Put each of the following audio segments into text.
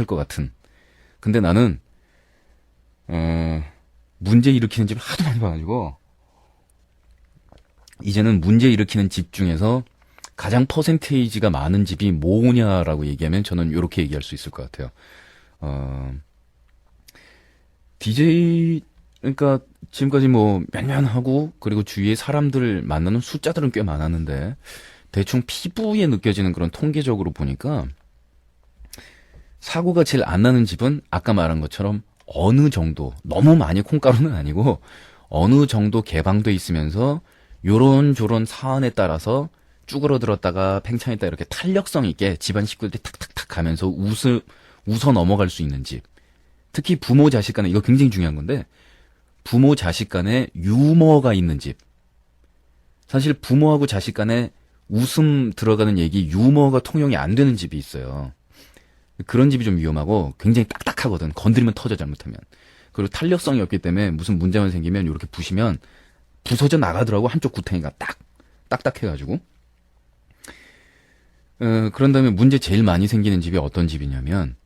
딱딱할 것 같은. 근데 나는 어 문제 일으키는 집을 하도 많이 봐가지고 이제는 문제 일으키는 집 중에서 가장 퍼센테이지가 많은 집이 뭐냐라고 얘기하면 저는 이렇게 얘기할 수 있을 것 같아요. 어, DJ, 그러니까 지금까지 뭐몇년 하고 그리고 주위에 사람들 만나는 숫자들은 꽤 많았는데 대충 피부에 느껴지는 그런 통계적으로 보니까 사고가 제일 안 나는 집은 아까 말한 것처럼 어느 정도, 너무 많이 콩가루는 아니고 어느 정도 개방돼 있으면서 요런 저런 사안에 따라서 쭈그러들었다가 팽창했다 이렇게 탄력성 있게 집안 식구들이 탁탁탁 가면서 웃을, 웃어 넘어갈 수 있는 집. 특히 부모 자식 간에 이거 굉장히 중요한 건데 부모 자식 간에 유머가 있는 집. 사실 부모하고 자식 간에 웃음 들어가는 얘기 유머가 통용이 안 되는 집이 있어요. 그런 집이 좀 위험하고 굉장히 딱딱하거든. 건드리면 터져 잘못하면. 그리고 탄력성이 없기 때문에 무슨 문제만 생기면 이렇게 부시면 부서져 나가더라고 한쪽 구탱이가 딱 딱딱해가지고. 어, 그런 다음에 문제 제일 많이 생기는 집이 어떤 집이냐면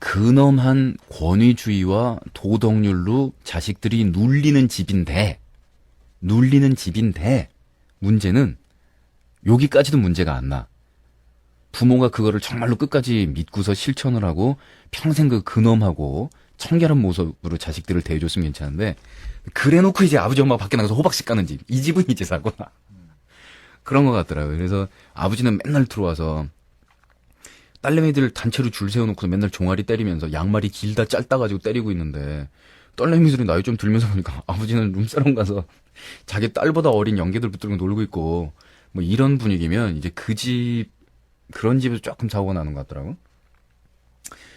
근엄한 권위주의와 도덕률로 자식들이 눌리는 집인데 눌리는 집인데 문제는 여기까지도 문제가 안 나. 부모가 그거를 정말로 끝까지 믿고서 실천을 하고 평생 그 근엄하고 청결한 모습으로 자식들을 대해줬으면 괜찮은데 그래 놓고 이제 아버지 엄마가 밖에 나가서 호박씨 까는 집. 이 집은 이제 사고나. 그런 것 같더라고요. 그래서 아버지는 맨날 들어와서 딸내미들 단체로 줄 세워놓고서 맨날 종아리 때리면서 양말이 길다 짧다 가지고 때리고 있는데 딸내미들이 나이 좀 들면서 보니까 아버지는 룸사롱 가서 자기 딸보다 어린 연계들 붙들고 놀고 있고 뭐 이런 분위기면 이제 그 집 그런 집에서 조금 사고가 나는 것 같더라고.